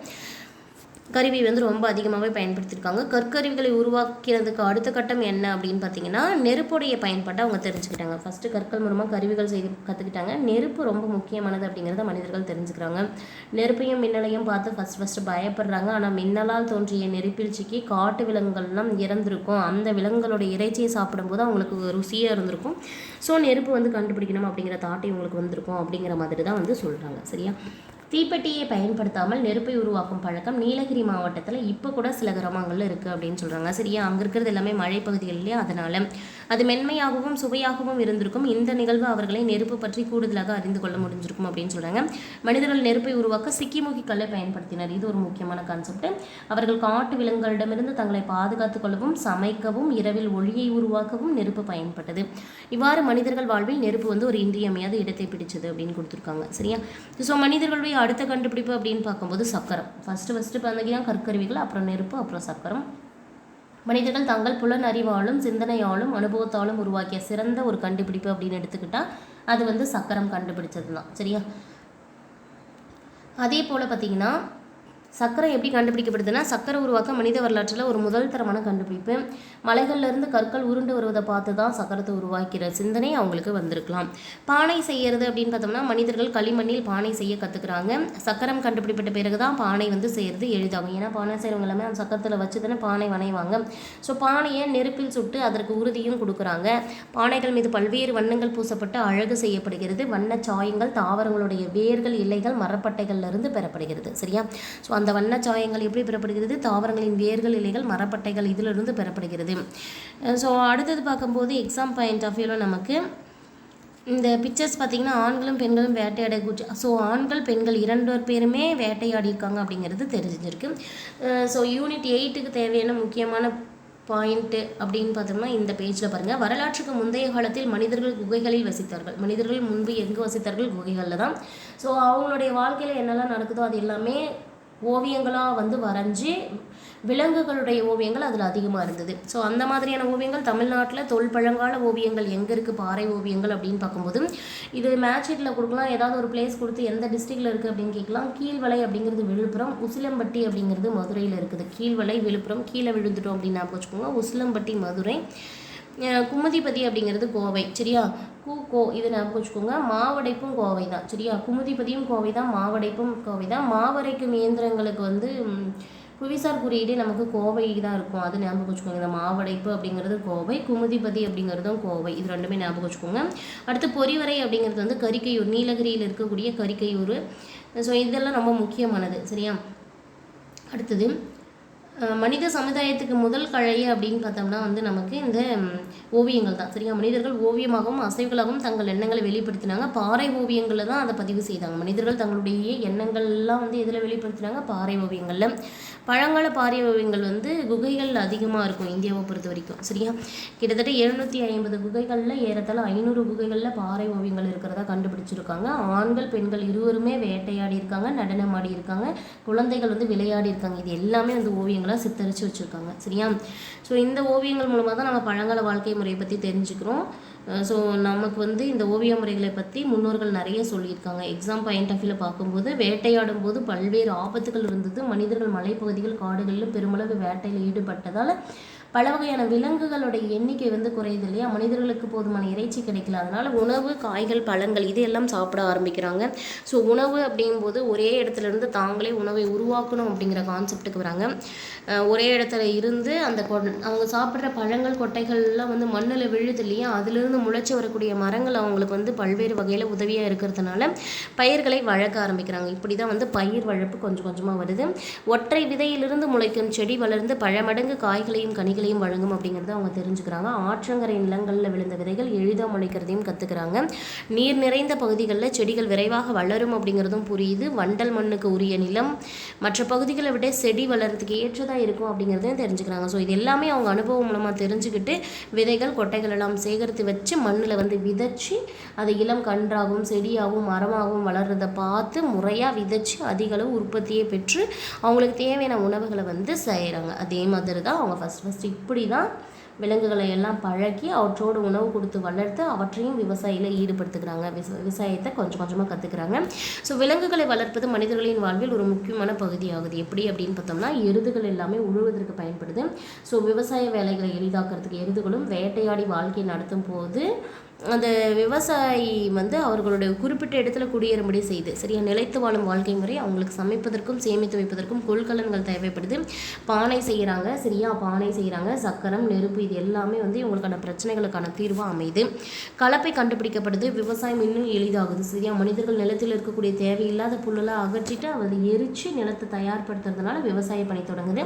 கருவி வந்து ரொம்ப அதிகமாகவே பயன்படுத்தியிருக்காங்க கற்கருவிகளை உருவாக்கிறதுக்கு அடுத்த கட்டம் என்ன அப்படின்னு பார்த்தீங்கன்னா நெருப்புடைய பயன்பாட்டை அவங்க தெரிஞ்சுக்கிட்டாங்க. ஃபஸ்ட்டு கற்கள் மூலமாக கருவிகள் செய்து கற்றுக்கிட்டாங்க நெருப்பு ரொம்ப முக்கியமானது அப்படிங்கிறத மனிதர்கள் தெரிஞ்சுக்கிறாங்க. நெருப்பையும் மின்னலையும் பார்த்து ஃபஸ்ட் ஃபஸ்ட்டு பயப்படுறாங்க. ஆனால் மின்னலால் தோன்றிய நெருப்பில் சிக்கி காட்டு விலங்குகள்லாம் இறந்துருக்கும். அந்த விலங்குகளோட இறைச்சியை சாப்பிடும்போது அவங்களுக்கு ருசியாக இருந்திருக்கும். ஸோ நெருப்பு வந்து கண்டுபிடிக்கணும் அப்படிங்கிற தாட்டை உங்களுக்கு வந்திருக்கும் அப்படிங்கிற மாதிரி தான் வந்து சொல்கிறாங்க சரியா? தீப்பெட்டியை பயன்படுத்தாமல் நெருப்பை உருவாக்கும் பழக்கம் நீலகிரி மாவட்டத்தில் இப்போ கூட சில கிராமங்களில் இருக்குது அப்படின்னு சொல்கிறாங்க சரியா? அங்கே இருக்கிறது எல்லாமே மழைப்பகுதிகளிலே இல்லையா? அதனால். அது மென்மையாகவும் சுவையாகவும் இருந்திருக்கும். இந்த நிகழ்வு அவர்களை நெருப்பு பற்றி கூடுதலாக அறிந்து கொள்ள முடிஞ்சிருக்கும் அப்படின்னு சொல்கிறாங்க மனிதர்கள் நெருப்பை உருவாக்க சிக்கிமுக்கி கல்லை பயன்படுத்தினர். இது ஒரு முக்கியமான கான்செப்ட் அவர்கள் காட்டு விலங்குகளிடமிருந்து தங்களை பாதுகாத்துக் கொள்ளவும் சமைக்கவும் இரவில் ஒளியை உருவாக்கவும் நெருப்பு பயன்பட்டது. இவ்வாறு மனிதர்கள் வாழ்வில் நெருப்பு வந்து ஒரு இன்றியமையாத இடத்தை பிடிச்சது அப்படின்னு கொடுத்துருக்காங்க. சரியா? ஸோ மனிதர்களுடைய அடுத்த கண்டுபிடிப்பு அப்படின்னு பார்க்கும்போது சக்கரம். ஃபஸ்ட்டு ஃபஸ்ட்டு பார்த்தீங்கன்னா கற்கருவிகள் அப்புறம் நெருப்பு அப்புறம் சக்கரம். மனிதர்கள் தங்கள் புலனறிவாலும் சிந்தனையாலும் அனுபவத்தாலும் உருவாக்கிய சிறந்த ஒரு கண்டுபிடிப்பு அப்படின்னு எடுத்துக்கிட்டால் அது வந்து சக்கரம் கண்டுபிடிச்சது தான் சரியா? அதே போல் பார்த்தீங்கன்னா சக்கரை எப்படி கண்டுபிடிக்கப்படுதுன்னா சக்கரை உருவாக்க மனித வரலாற்றில் ஒரு முதல் தரமான கண்டுபிடிப்பு. மலைகள்லேருந்து கற்கள் உருண்டு வருவதை பார்த்து தான் சக்கரத்தை உருவாக்கிற சிந்தனை அவங்களுக்கு வந்திருக்கலாம். பானை செய்கிறது அப்படின்னு பார்த்தோம்னா மனிதர்கள் களிமண்ணில் பானை செய்ய கற்றுக்குறாங்க சக்கரம் கண்டுபிடிப்பட்ட பிறகு தான் பானை வந்து செய்கிறது எளிதாகும். ஏன்னா பானை செய்கிறவங்க எல்லாமே அந்த சக்கரத்தில் வச்சு தானே பானை வனைவாங்க ஸோ பானையை நெருப்பில் சுட்டு அதற்கு உறுதியும் கொடுக்குறாங்க. பானைகள் மீது பல்வேறு வண்ணங்கள் பூசப்பட்டு அழகு செய்யப்படுகிறது. வண்ண சாயங்கள் தாவரங்களுடைய வேர்கள் இலைகள் மரப்பட்டைகள்லேருந்து பெறப்படுகிறது. சரியா? ஸோ அந்த வண்ண சாயங்கள் எப்படி பெறப்படுகிறது? தாவரங்களின் வேர்கள் இலைகள் மரப்பட்டைகள் இதிலிருந்து பெறப்படுகிறது. ஸோ அடுத்தது பார்க்கும்போது எக்ஸாம் பாயிண்ட் ஆஃப் வியூவில் நமக்கு இந்த பிக்சர்ஸ் பார்த்தீங்கன்னா ஆண்களும் பெண்களும் வேட்டையாட கூச்சி ஸோ ஆண்கள் பெண்கள் இரண்டு பேருமே வேட்டையாடி இருக்காங்க அப்படிங்கிறது தெரிஞ்சிருக்கு. ஸோ யூனிட் எயிட்டுக்கு தேவையான முக்கியமான பாயிண்ட்டு அப்படின்னு பார்த்தோம்னா இந்த பேஜில் பாருங்கள் வரலாற்றுக்கு முந்தைய காலத்தில் மனிதர்கள் குகைகளில் வசித்தார்கள். மனிதர்கள் முன்பு எங்கு வசித்தார்கள்? குகைகளில் தான். ஸோ அவங்களுடைய வாழ்க்கையில் என்னெல்லாம் நடக்குதோ அது எல்லாமே ஓவியங்களாக வந்து வரைஞ்சி விலங்குகளுடைய ஓவியங்கள் அதில் அதிகமாக இருந்தது. ஸோ அந்த மாதிரியான ஓவியங்கள் தமிழ்நாட்டில் தொல்பழங்கால ஓவியங்கள் எங்கே இருக்குது பாறை ஓவியங்கள் அப்படின்னு பார்க்கும்போது இது மேட்சீட்டில் கொடுக்கலாம். ஏதாவது ஒரு பிளேஸ் கொடுத்து எந்த டிஸ்ட்ரிக்டில் இருக்குது அப்படின்னு கேட்கலாம். கீழ்வலை அப்படிங்கிறது விழுப்புரம் உசிலம்பட்டி அப்படிங்கிறது மதுரையில் இருக்குது. கீழ்வலை விழுப்புரம் கீழே விழுந்துட்டோம் அப்படின்னு ஞாபகம் வச்சுக்கோங்க. உசிலம்பட்டி மதுரை குமுதிபதி அப்படிங்கிறது கோவை சரியா? கூ கோ இது ஞாபகம் வச்சுக்கோங்க. மாவடைப்பும் கோவை தான் சரியா? குமுதிபதியும் கோவை தான் மாவடைப்பும் கோவை தான். மாவரைக்கும் இயந்திரங்களுக்கு வந்து புவிசார் குறியீடு நமக்கு கோவை தான் இருக்கும். அது ஞாபகம் வச்சுக்கோங்க. இந்த மாவடைப்பு அப்படிங்கிறது கோவை குமுதிபதி அப்படிங்கிறதும் கோவை. இது ரெண்டுமே ஞாபகம் வச்சுக்கோங்க. அடுத்து பொறிவரை அப்படிங்கிறது வந்து கரிக்கையூர் நீலகிரியில் இருக்கக்கூடிய கரிக்கையூர். ஸோ இதெல்லாம் ரொம்ப முக்கியமானது சரியா? அடுத்தது மனித சமுதாயத்துக்கு முதல் கழைய அப்படின்னு பார்த்தோம்னா வந்து நமக்கு இந்த ஓவியங்கள் தான். சரியா? மனிதர்கள் ஓவியமாகவும் அசைவுகளாகவும் தங்கள் எண்ணங்களை வெளிப்படுத்தினாங்க. பாறை ஓவியங்களில் தான் அதை பதிவு செய்தாங்க. மனிதர்கள் தங்களுடைய எண்ணங்கள்லாம் வந்து எதில் வெளிப்படுத்தினாங்க பாறை ஓவியங்களில். பழங்கால பாரிய ஓவியங்கள் வந்து குகைகள் அதிகமாக இருக்கும் இந்தியாவை பொறுத்த வரைக்கும் சரியா? கிட்டத்தட்ட எழுநூற்றி ஐம்பது குகைகளில் ஏறத்தாழ ஐநூறு குகைகளில் பாறை ஓவியங்கள் இருக்கிறதா கண்டுபிடிச்சிருக்காங்க. ஆண்கள் பெண்கள் இருவருமே வேட்டையாடி இருக்காங்க நடனம் ஆடி இருக்காங்க குழந்தைகள் வந்து விளையாடி இருக்காங்க. இது எல்லாமே வந்து ஓவியங்களாக சித்தரித்து வச்சுருக்காங்க சரியா? ஸோ இந்த ஓவியங்கள் மூலமாக தான் நம்ம பழங்கால வாழ்க்கை முறையை பற்றி தெரிஞ்சுக்கிறோம். ஸோ நமக்கு வந்து இந்த ஓவிய முறைகளை பற்றி முன்னோர்கள் நிறைய சொல்லியிருக்காங்க. எக்ஸாம் பாயிண்ட் ஆஃப் வியூவில் பார்க்கும்போது வேட்டையாடும் போது பல்வேறு ஆபத்துகள் இருந்தது. மனிதர்கள் மலைப்பகுதிகள் காடுகளில் பெருமளவு வேட்டையில் ஈடுபட்டதால் பல வகையான விலங்குகளுடைய எண்ணிக்கை வந்து குறையுது இல்லையா? மனிதர்களுக்கு போதுமான இறைச்சி கிடைக்கல. அதனால் உணவு காய்கள் பழங்கள் இதையெல்லாம் சாப்பிட ஆரம்பிக்கிறாங்க. ஸோ உணவு அப்படிங்கும்போது ஒரே இடத்துல இருந்து தாங்களே உணவை உருவாக்கணும் அப்படிங்கிற கான்செப்டுக்கு வராங்க. ஒரே இடத்துல இருந்து அந்த அவங்க சாப்பிட்ற பழங்கள் கொட்டைகள்லாம் வந்து மண்ணில் விழுது இல்லையா? அதுலேருந்து முளைச்சி வரக்கூடிய மரங்கள் அவங்களுக்கு வந்து பல்வேறு வகையில் உதவியாக இருக்கிறதுனால பயிர்களை வளர்க்க ஆரம்பிக்கிறாங்க. இப்படி தான் வந்து பயிர் வளர்ப்பு கொஞ்சம் கொஞ்சமாக வருது. ஒற்றை விதையிலிருந்து முளைக்கும் செடி வளர்ந்து பல மடங்கு காய்களையும் கனிகளையும் வழங்கும் அப்படிங்கிறத அவங்க தெரிஞ்சுக்கிறாங்க. ஆற்றங்கரை நிலங்களில் விழுந்த விதைகள் எளிதாக முளைக்கிறதையும் கற்றுக்கிறாங்க நீர் நிறைந்த பகுதிகளில் செடிகள் விரைவாக வளரும் அப்படிங்கிறதும் புரியுது. வண்டல் மண்ணுக்கு உரிய நிலம். மற்ற பகுதிகளை விட செடி வளர்றதுக்கு ஏற்றதாக இருக்கும் அப்படிங்கிறதையும் தெரிஞ்சுக்கிறாங்க. ஸோ இது எல்லாமே அவங்க அனுபவம் மூலமாக தெரிஞ்சுக்கிட்டு விதைகள் கொட்டைகள் எல்லாம் சேகரித்து வச்சு மண்ணில் வந்து விதைச்சி அது இளம் கன்றாகவும் செடியாகவும் மரமாகவும் வளர்றதை பார்த்து முறையாக விதைச்சி அதிகளவு உற்பத்தியை பெற்று அவங்களுக்கு தேவையான உணவுகளை வந்து செய்கிறாங்க அதே மாதிரி தான் அவங்க ஃபஸ்ட் ஃபஸ்ட் இப்படி தான் விலங்குகளை எல்லாம் பழக்கி அவற்றோடு உணவு கொடுத்து வளர்த்து அவற்றையும் விவசாயியில் ஈடுபடுத்துக்கிறாங்க விவசாயத்தை கொஞ்சம் கொஞ்சமாக கற்றுக்குறாங்க ஸோ விலங்குகளை வளர்ப்பது மனிதர்களின் வாழ்வில் ஒரு முக்கியமான பகுதியாகுது. எப்படி அப்படின்னு பார்த்தோம்னா எருதுகள் எல்லாமே உழுவதற்கு பயன்படுது. ஸோ விவசாய வேலைகளை எளிதாக்குறதுக்கு எருதுகளும் வேட்டையாடி வாழ்க்கை நடத்தும் போது அந்த விவசாயி வந்து அவர்களுடைய குறிப்பிட்ட இடத்துல குடியேறும்படி செய்து சரியா? நிலைத்து வாழும் வாழ்க்கை முறை அவங்களுக்கு சமைப்பதற்கும் சேமித்து வைப்பதற்கும் கொள்கலன்கள் தேவைப்படுது. பானை செய்கிறாங்க சரியா? பானை செய்கிறாங்க சக்கரம் நெருப்பு இது எல்லாமே வந்து இவங்களுக்கான பிரச்சனைகளுக்கான தீர்வாக அமையுது. கலப்பை கண்டுபிடிக்கப்படுது. விவசாயம் இன்னும் எளிதாகுது சரியா? மனிதர்கள் நிலத்தில் இருக்கக்கூடிய தேவையில்லாத புல்லெல்லாம் அகற்றிட்டு அதை எரித்து நிலத்தை தயார்படுத்துறதுனால விவசாய பணி தொடங்குது.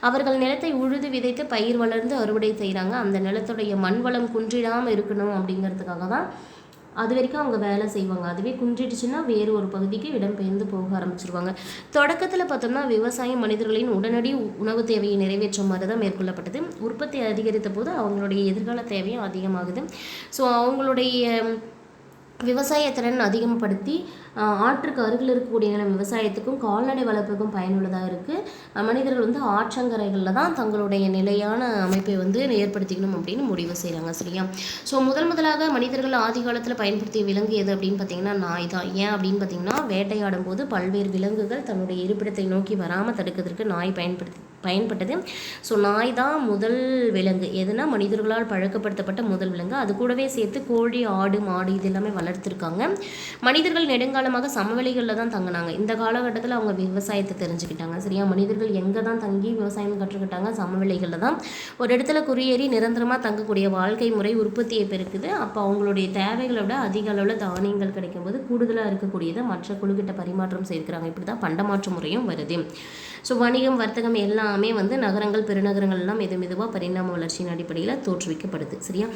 அவர்கள் நிலத்தை உழுது விதைத்து பயிர் வளர்ந்து அறுவடை செய்கிறாங்க அந்த நிலத்துடைய மண் வளம் குன்றிடாமல் இருக்கணும் அப்படிங்கிறது பண்ணுறதுக்காக தான் அது வரைக்கும் அவங்க வேலை செய்வாங்க. அதுவே குன்றிடுச்சுன்னா வேறு ஒரு பகுதிக்கு இடம்பெயர்ந்து போக ஆரம்பிச்சிருவாங்க. தொடக்கத்தில் பார்த்தோம்னா விவசாயம் மனிதர்களின் உடனடி உணவு தேவையை நிறைவேற்ற மாதிரி தான் மேற்கொள்ளப்பட்டது. உற்பத்தி அதிகரித்த போது அவங்களுடைய எதிர்கால தேவையும் அதிகமாகுது. ஸோ அவங்களுடைய விவசாயத்திறன் அதிகப்படுத்தி ஆற்றுக்கு அருகில் இருக்கக்கூடிய நிலம் விவசாயத்துக்கும் கால்நடை வளர்ப்புக்கும் பயனுள்ளதாக இருக்குது மனிதர்கள் வந்து ஆற்றங்கரைகளில் தான் தங்களுடைய நிலையான அமைப்பை வந்து ஏற்படுத்திக்கணும் அப்படின்னு முடிவு செய்கிறாங்க சரியா? ஸோ முதல் முதலாக மனிதர்கள் ஆதி காலத்தில் பயன்படுத்திய விலங்கு எது அப்படின்னு பார்த்தீங்கன்னா நாய் தான் ஏன் அப்படின்னு பார்த்தீங்கன்னா வேட்டையாடும் போது பல்வேறு விலங்குகள் தன்னுடைய இருப்பிடத்தை நோக்கி வராமல் தடுக்கிறதுக்கு நாய் பயன்படுத்தி பயன்பட்டது. ஸோ நாய் தான் முதல் விலங்கு. எதுனா மனிதர்களால் பழக்கப்படுத்தப்பட்ட முதல் விலங்கு. அது கூடவே சேர்த்து கோழி ஆடு மாடு இது எல்லாமே வளர்த்துருக்காங்க. மனிதர்கள் நெடுங்காலமாக சமவெளிகளில் தான் தங்கினாங்க. இந்த காலகட்டத்தில் அவங்க விவசாயத்தை தெரிஞ்சுக்கிட்டாங்க. சரியா? மனிதர்கள் எங்கே தான் தங்கி விவசாயம் கற்றுக்கிட்டாங்க? சமவெளிகளில் தான். ஒரு இடத்துல குடியேறி நிரந்தரமாக தங்கக்கூடிய வாழ்க்கை முறை உற்பத்தியை பெருக்குது. அப்போ அவங்களுடைய தேவைகளை விட அதிக அளவில் தானியங்கள் கிடைக்கும்போது கூடுதலாக இருக்கக்கூடியதை மற்ற குழுக்கிட்ட பரிமாற்றம் செய்திருக்கிறாங்க. இப்படி தான் பண்டமாற்று முறையும் வருது. ஸோ வணிகம் வர்த்தகம் எல்லாமே வந்து நகரங்கள் பெருநகரங்கள்லாம் மெது மெதுவாக பரிணாம வளர்ச்சியின் அடிப்படையில் தோற்றுவிக்கப்படுது. சரியா?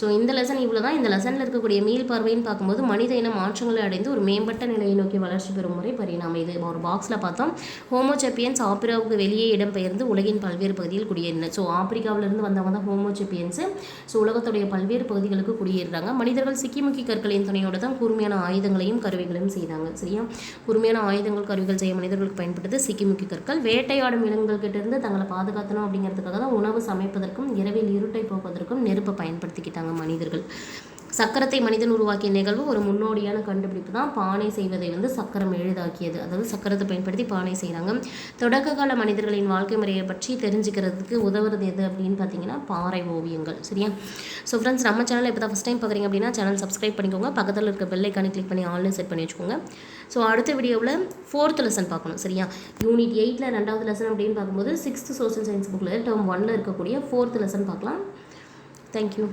ஸோ இந்த லெசன் இவ்வளோ தான் இந்த லெசனில் இருக்கக்கூடிய மீள் பார்வைன்னு பார்க்கும்போது மனித இன மாற்றங்களை அடைந்து ஒரு மேம்பட்ட நிலையை நோக்கி வளர்ச்சி பெறும் முறை பரிணாமம். இது ஒரு பாக்ஸில் பார்த்தோம். ஹோமோசெப்பியன்ஸ் ஆப்பிராவுக்கு வெளியே இடம்பெயர்ந்து உலகின் பல்வேறு பகுதியில் குடியேறின ஸோ ஆப்பிரிக்காவிலிருந்து வந்தவங்க தான் ஹோமோசெப்பியன்ஸு ஸோ உலகத்துடைய பல்வேறு பகுதிகளுக்கு குடியேறுறாங்க மனிதர்கள் சிக்கிமுக்கி கற்களின் துணையோடு தான் கூர்மையான ஆயுதங்களையும் கருவிகளையும் செய்தாங்க. சரியா? கூர்மையான ஆயுதங்கள் கருவிகள் செய்ய மனிதர்களுக்கு பயன்பட்டது சிக்கிமுக்கி கற்கள். வேட்டையாடும் விலங்குகள் இருந்து தங்களை பாதுகாத்தணும் அப்படிங்கிறதுக்காக தான் உணவு சமைப்பதற்கும் இரவில் இருட்டை போக்குவதற்கும் நெருப்பை பயன்படுத்திக்கிட்டாங்க மனிதர்கள். சக்கரத்தை மனிதன் உருவாக்கிய நிகழ்வு ஒரு முன்னோடியான கண்டுபிடிப்பு தான். பானை செய்வதை வந்து சக்கரம் எளிதாக்கியது. அதாவது சக்கரத்தை பயன்படுத்தி பானை செய்கிறாங்க தொடக்க கால மனிதர்களின் வாழ்க்கை முறையை பற்றி தெரிஞ்சுக்கிறதுக்கு உதவுறது எது அப்படின்னு பார்த்தீங்கன்னா பாறை ஓவியங்கள். சரியா? ஸோ ஃப்ரெண்ட்ஸ் நம்ம சேனல் இப்போ தான் ஃபஸ்ட் டைம் பார்க்குறீங்க அப்படின்னா சேனல் சப்ஸ்கிரைப் பண்ணிக்கோங்க. பக்கத்தில் இருக்க பெல்லைக்கானி கிளிக் பண்ணி ஆன்லைன் செட் பண்ணி வச்சுக்கோங்க. ஸோ அடுத்த வீடியோவில் ஃபோர்த் லெசன் பார்க்கணும். சரியா? யூனிட் எயிட்டில் ரெண்டாவது லெசன் அப்படின்னு பார்க்கும்போது சிக்ஸ்த் சோஷியல் சயின்ஸ் புக்கில் டேர்ம் ஒன்னில் இருக்கக்கூடிய ஃபோர்த் லெசன் பார்க்கலாம். தேங்க்யூ